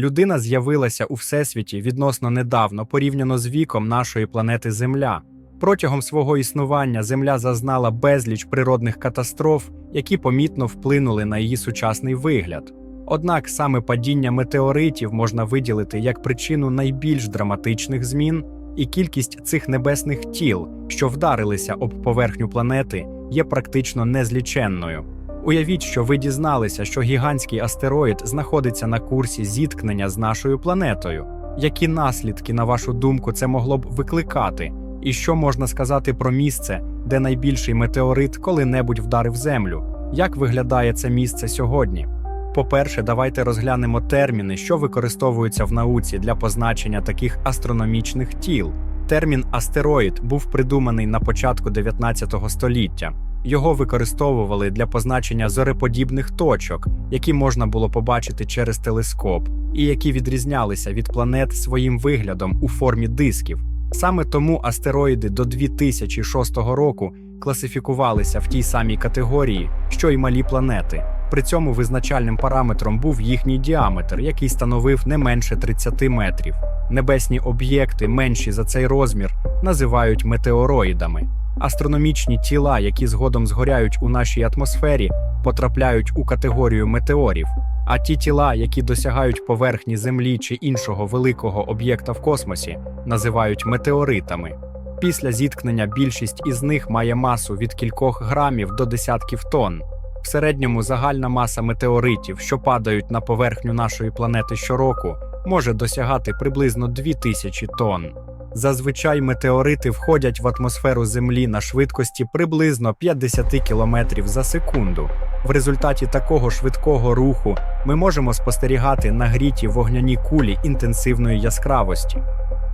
Людина з'явилася у всесвіті відносно недавно порівняно з віком нашої планети Земля. Протягом свого існування Земля зазнала безліч природних катастроф, які помітно вплинули на її сучасний вигляд. Однак саме падіння метеоритів можна виділити як причину найбільш драматичних змін, і кількість цих небесних тіл, що вдарилися об поверхню планети, є практично незліченною. Уявіть, що ви дізналися, що гігантський астероїд знаходиться на курсі зіткнення з нашою планетою. Які наслідки, на вашу думку, це могло б викликати? І що можна сказати про місце, де найбільший метеорит коли-небудь вдарив землю? Як виглядає це місце сьогодні? По-перше, давайте розглянемо терміни, що використовуються в науці для позначення таких астрономічних тіл. Термін астероїд був придуманий на початку 19 століття. Його використовували для позначення зореподібних точок, які можна було побачити через телескоп, і які відрізнялися від планет своїм виглядом у формі дисків. Саме тому астероїди до 2006 року класифікувалися в тій самій категорії, що й малі планети. При цьому визначальним параметром був їхній діаметр, який становив не менше 30 метрів. Небесні об'єкти, менші за цей розмір, називають метеороїдами. Астрономічні тіла, які згодом згоряють у нашій атмосфері, потрапляють у категорію метеорів. А ті тіла, які досягають поверхні Землі чи іншого великого об'єкта в космосі, називають метеоритами. Після зіткнення більшість із них має масу від кількох грамів до десятків тонн. В середньому загальна маса метеоритів, що падають на поверхню нашої планети щороку, може досягати приблизно 2000 тонн. Зазвичай метеорити входять в атмосферу Землі на швидкості приблизно 50 км за секунду. В результаті такого швидкого руху ми можемо спостерігати нагріті вогняні кулі інтенсивної яскравості.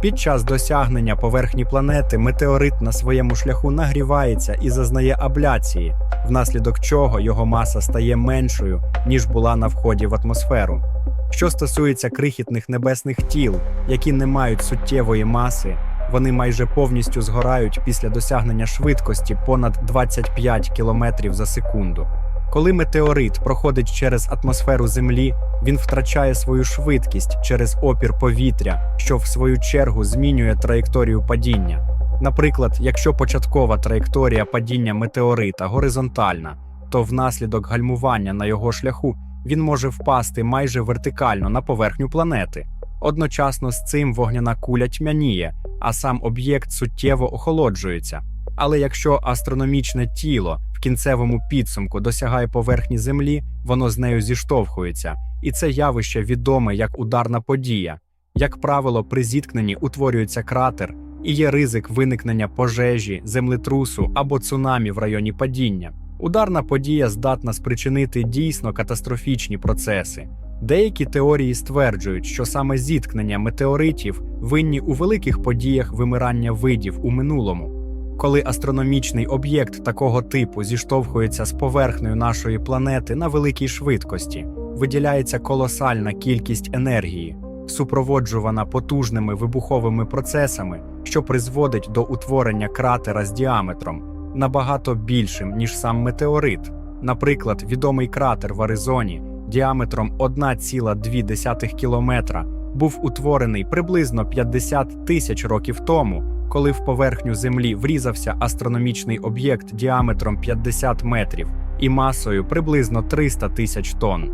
Під час досягнення поверхні планети метеорит на своєму шляху нагрівається і зазнає абляції, внаслідок чого його маса стає меншою, ніж була на вході в атмосферу. Що стосується крихітних небесних тіл, які не мають суттєвої маси, вони майже повністю згорають після досягнення швидкості понад 25 км за секунду. Коли метеорит проходить через атмосферу Землі, він втрачає свою швидкість через опір повітря, що в свою чергу змінює траєкторію падіння. Наприклад, якщо початкова траєкторія падіння метеорита горизонтальна, то внаслідок гальмування на його шляху він може впасти майже вертикально на поверхню планети. Одночасно з цим вогняна куля тьмяніє, а сам об'єкт суттєво охолоджується. Але якщо астрономічне тіло в кінцевому підсумку досягає поверхні Землі, воно з нею зіштовхується, і це явище відоме як ударна подія. Як правило, при зіткненні утворюється кратер і є ризик виникнення пожежі, землетрусу або цунамі в районі падіння. Ударна подія здатна спричинити дійсно катастрофічні процеси. Деякі теорії стверджують, що саме зіткнення метеоритів винні у великих подіях вимирання видів у минулому. Коли астрономічний об'єкт такого типу зіштовхується з поверхнею нашої планети на великій швидкості, виділяється колосальна кількість енергії, супроводжувана потужними вибуховими процесами, що призводить до утворення кратера з діаметром набагато більшим, ніж сам метеорит. Наприклад, відомий кратер в Аризоні діаметром 1,2 кілометра був утворений приблизно 50 тисяч років тому, коли в поверхню Землі врізався астрономічний об'єкт діаметром 50 метрів і масою приблизно 300 тисяч тонн.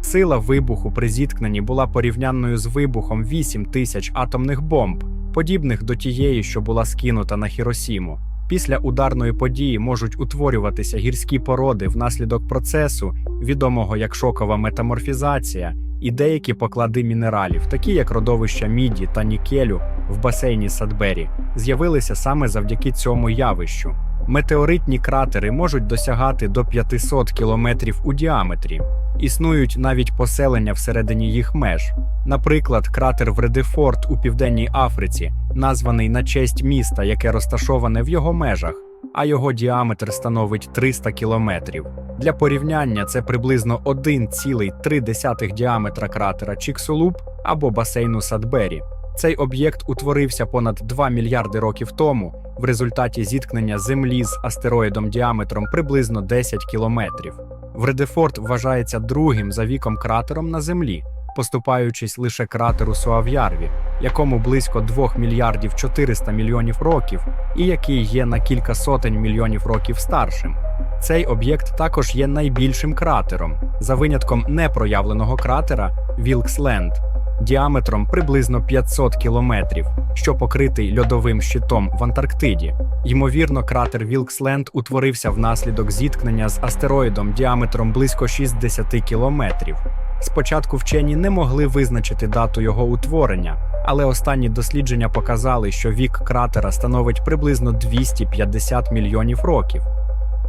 Сила вибуху при зіткненні була порівнянною з вибухом 8 тисяч атомних бомб, подібних до тієї, що була скинута на Хіросіму. Після ударної події можуть утворюватися гірські породи внаслідок процесу, відомого як шокова метаморфізація, і деякі поклади мінералів, такі як родовища міді та нікелю в басейні Садбері, з'явилися саме завдяки цьому явищу. Метеоритні кратери можуть досягати до 500 кілометрів у діаметрі. Існують навіть поселення всередині їх меж. Наприклад, кратер Вредефорт у Південній Африці, названий на честь міста, яке розташоване в його межах, а його діаметр становить 300 кілометрів. Для порівняння це приблизно 1,3 діаметра кратера Чіксулуп або басейну Садбері. Цей об'єкт утворився понад 2 мільярди років тому в результаті зіткнення Землі з астероїдом діаметром приблизно 10 кілометрів. Вредефорт вважається другим за віком кратером на Землі, поступаючись лише кратеру Суав'ярві, якому близько 2 мільярдів 400 мільйонів років, і який є на кілька сотень мільйонів років старшим. Цей об'єкт також є найбільшим кратером, за винятком непроявленого кратера Вілксленд, діаметром приблизно 500 кілометрів, що покритий льодовим щитом в Антарктиді. Ймовірно, кратер Вілксленд утворився внаслідок зіткнення з астероїдом діаметром близько 60 кілометрів. Спочатку вчені не могли визначити дату його утворення, але останні дослідження показали, що вік кратера становить приблизно 250 мільйонів років.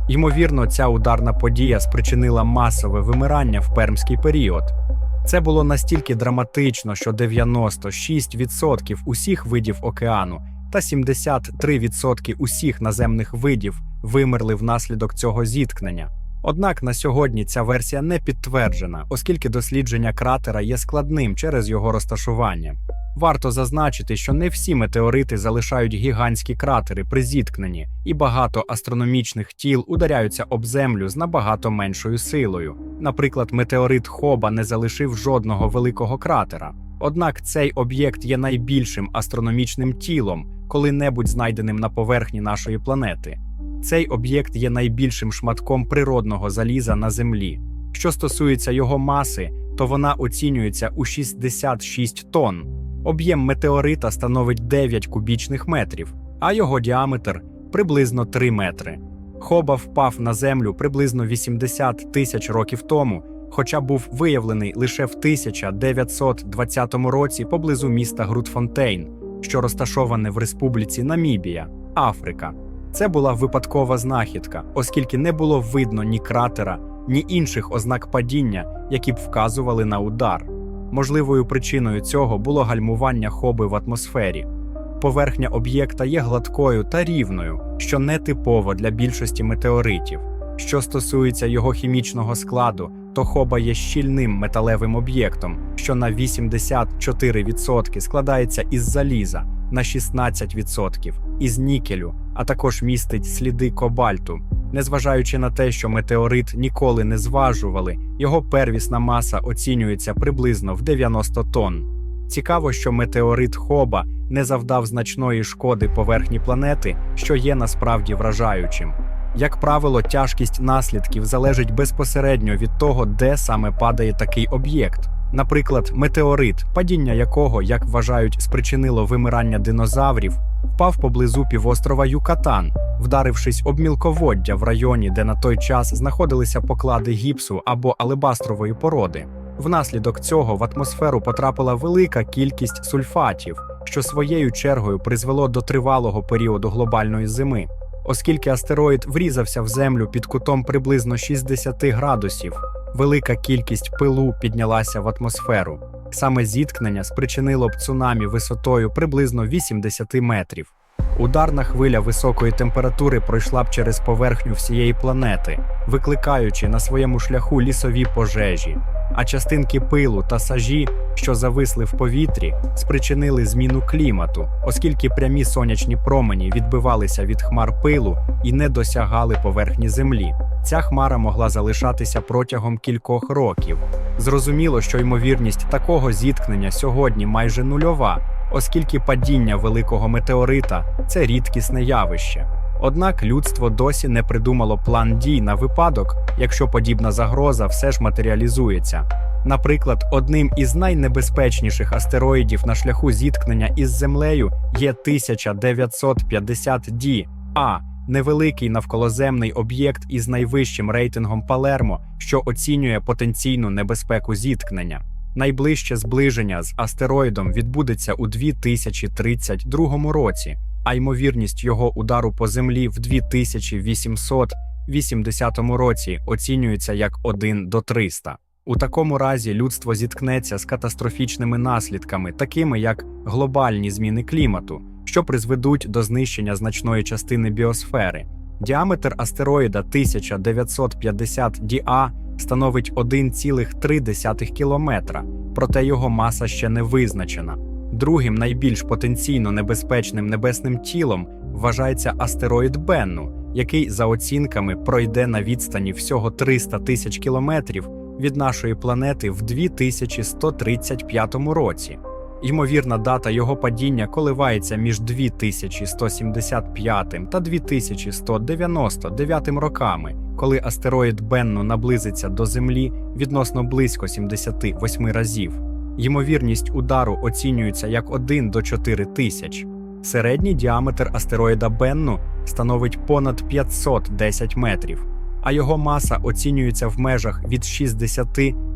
Ймовірно, ця ударна подія спричинила масове вимирання в пермський період. Це було настільки драматично, що 96% усіх видів океану та 73% усіх наземних видів вимерли внаслідок цього зіткнення. Однак на сьогодні ця версія не підтверджена, оскільки дослідження кратера є складним через його розташування. Варто зазначити, що не всі метеорити залишають гігантські кратери при зіткненні, і багато астрономічних тіл ударяються об землю з набагато меншою силою. Наприклад, метеорит Хоба не залишив жодного великого кратера. Однак цей об'єкт є найбільшим астрономічним тілом, коли-небудь знайденим на поверхні нашої планети. Цей об'єкт є найбільшим шматком природного заліза на Землі. Що стосується його маси, то вона оцінюється у 66 тонн. Об'єм метеорита становить 9 кубічних метрів, а його діаметр приблизно 3 метри. Хоба впав на землю приблизно 80 тисяч років тому, хоча був виявлений лише в 1920 році поблизу міста Грутфонтейн, що розташоване в республіці Намібія, Африка. Це була випадкова знахідка, оскільки не було видно ні кратера, ні інших ознак падіння, які б вказували на удар. Можливою причиною цього було гальмування хоби в атмосфері. Поверхня об'єкта є гладкою та рівною, що не типово для більшості метеоритів. Що стосується його хімічного складу, то хоба є щільним металевим об'єктом, що на 84% складається із заліза, на 16% із нікелю, а також містить сліди кобальту. Незважаючи на те, що метеорит ніколи не зважували, його первісна маса оцінюється приблизно в 90 тонн. Цікаво, що метеорит Хоба не завдав значної шкоди поверхні планети, що є насправді вражаючим. Як правило, тяжкість наслідків залежить безпосередньо від того, де саме падає такий об'єкт. Наприклад, метеорит, падіння якого, як вважають, спричинило вимирання динозаврів, впав поблизу півострова Юкатан, вдарившись об мілководдя в районі, де на той час знаходилися поклади гіпсу або алебастрової породи. Внаслідок цього в атмосферу потрапила велика кількість сульфатів, що своєю чергою призвело до тривалого періоду глобальної зими. Оскільки астероїд врізався в землю під кутом приблизно 60 градусів, велика кількість пилу піднялася в атмосферу. Саме зіткнення спричинило б цунамі висотою приблизно 80 метрів. Ударна хвиля високої температури пройшла б через поверхню всієї планети, викликаючи на своєму шляху лісові пожежі. А частинки пилу та сажі, що зависли в повітрі, спричинили зміну клімату, оскільки прямі сонячні промені відбивалися від хмар пилу і не досягали поверхні землі. Ця хмара могла залишатися протягом кількох років. Зрозуміло, що ймовірність такого зіткнення сьогодні майже нульова, оскільки падіння великого метеорита це рідкісне явище. Однак людство досі не придумало план дій на випадок, якщо подібна загроза все ж матеріалізується. Наприклад, одним із найнебезпечніших астероїдів на шляху зіткнення із Землею є 1950 d А, невеликий навколоземний об'єкт із найвищим рейтингом Палермо, що оцінює потенційну небезпеку зіткнення. Найближче зближення з астероїдом відбудеться у 2032 році, а ймовірність його удару по землі в 2880 році оцінюється як 1 до 300. У такому разі людство зіткнеться з катастрофічними наслідками, такими як глобальні зміни клімату, що призведуть до знищення значної частини біосфери. Діаметр астероїда 1950 DA становить 1,3 кілометра, проте його маса ще не визначена. Другим найбільш потенційно небезпечним небесним тілом вважається астероїд Бенну, який за оцінками пройде на відстані всього 300 тисяч кілометрів від нашої планети в 2135 році. Ймовірна дата його падіння коливається між 2175 та 2199 роками, коли астероїд Бенну наблизиться до Землі відносно близько 78 разів. Ймовірність удару оцінюється як 1 до 4 тисяч. Середній діаметр астероїда Бенну становить понад 510 метрів, а його маса оцінюється в межах від 60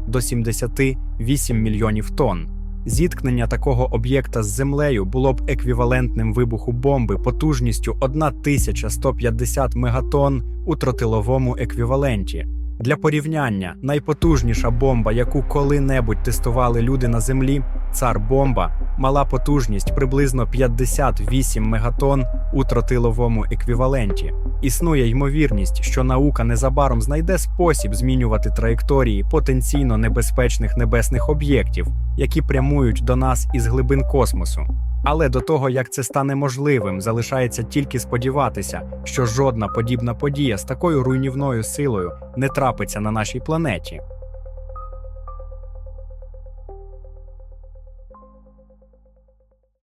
до 78 мільйонів тонн. Зіткнення такого об'єкта з землею було б еквівалентним вибуху бомби потужністю 1150 мегатонн у тротиловому еквіваленті. Для порівняння, найпотужніша бомба, яку коли-небудь тестували люди на землі, цар бомба, мала потужність приблизно 58 мегатонн у тротиловому еквіваленті. Існує ймовірність, що наука незабаром знайде спосіб змінювати траєкторії потенційно небезпечних небесних об'єктів, які прямують до нас із глибин космосу. Але до того, як це стане можливим, залишається тільки сподіватися, що жодна подібна подія з такою руйнівною силою не трапиться на нашій планеті.